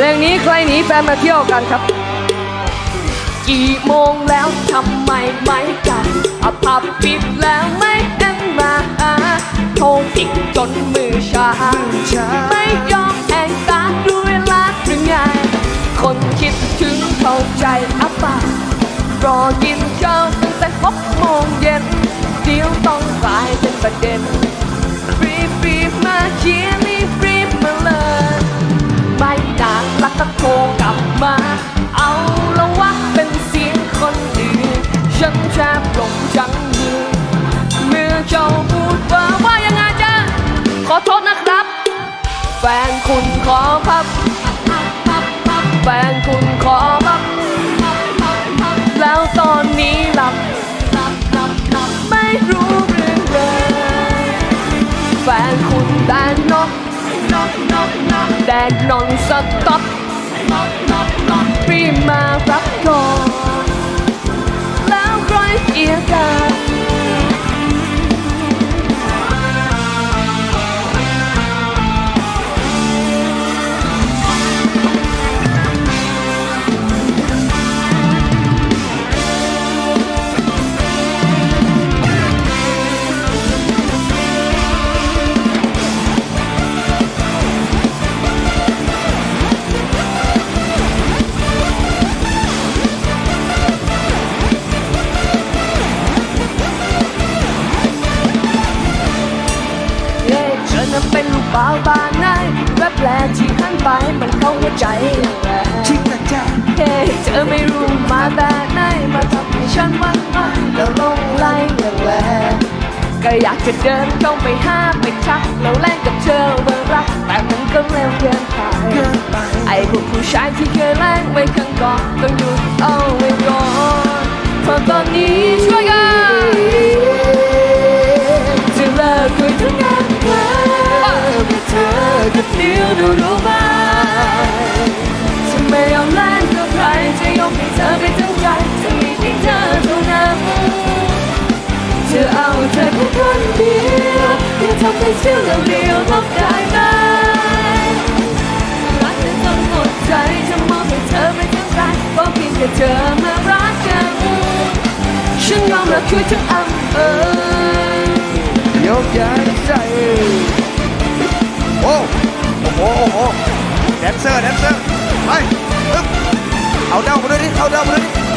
เพลงนี้ใครหนีแฟนมาเที่ยวกันครับ กี่โมงแล้วทำไมไม่กลับอาผับปิดแล้วไม่เอ็นมาโทรติดจนมือชา ไม่ยอมแองตาดูเวลาหรือไง คนคิดถึงเข้าใจอัปปารอกินข้าวตั้งแต่หกโมงเย็นเดี๋ยวต้องกลายเป็นประเด็น นคุณขอพับแฟนคุณขอพับ แล้วตอนนี้หลับ ไม่รู้เรื่องเลยแฟนคุณแดนนกนกนกนกแดกนอนสต็อปรีบมารับก่อน อเป็นลูกบ่าวบานนายแวบแรกที่หันไปมันเข้าหัวใจแหละชิคนะจ๊ะเฮ้เธอไม่รู้มาแต่ไหนมาทำให้ฉันวันไหวแล้วลงไหลอย่างแรงก็อยากจะเดินเข้าไปห้ามไปทักแล้วแลกกับเธอว่ารัก แต่มันก็เร็วเกินไปไอ้พวกผู้ชายที่เคยแลกไว้ข้างก่อนต้องหยุดเอาไว้ก่อนเพราะตอนนี้ อย่าทำให้เสียเรียวๆรับได้ไหมรักเธอจนหมดใจจะมอบให้เธอไปทั้งใจเพราะเพียงแค่เธอมารักกัน ฉันยอมรับช่วยทั้งอำเภอยกย้ายใจโอ้โอ้โหโอ้โหแดนเซอร์แดนเซอร์ไปอึ๊บเอาเดามาด้วยดิเอาเดามาด้วยดิ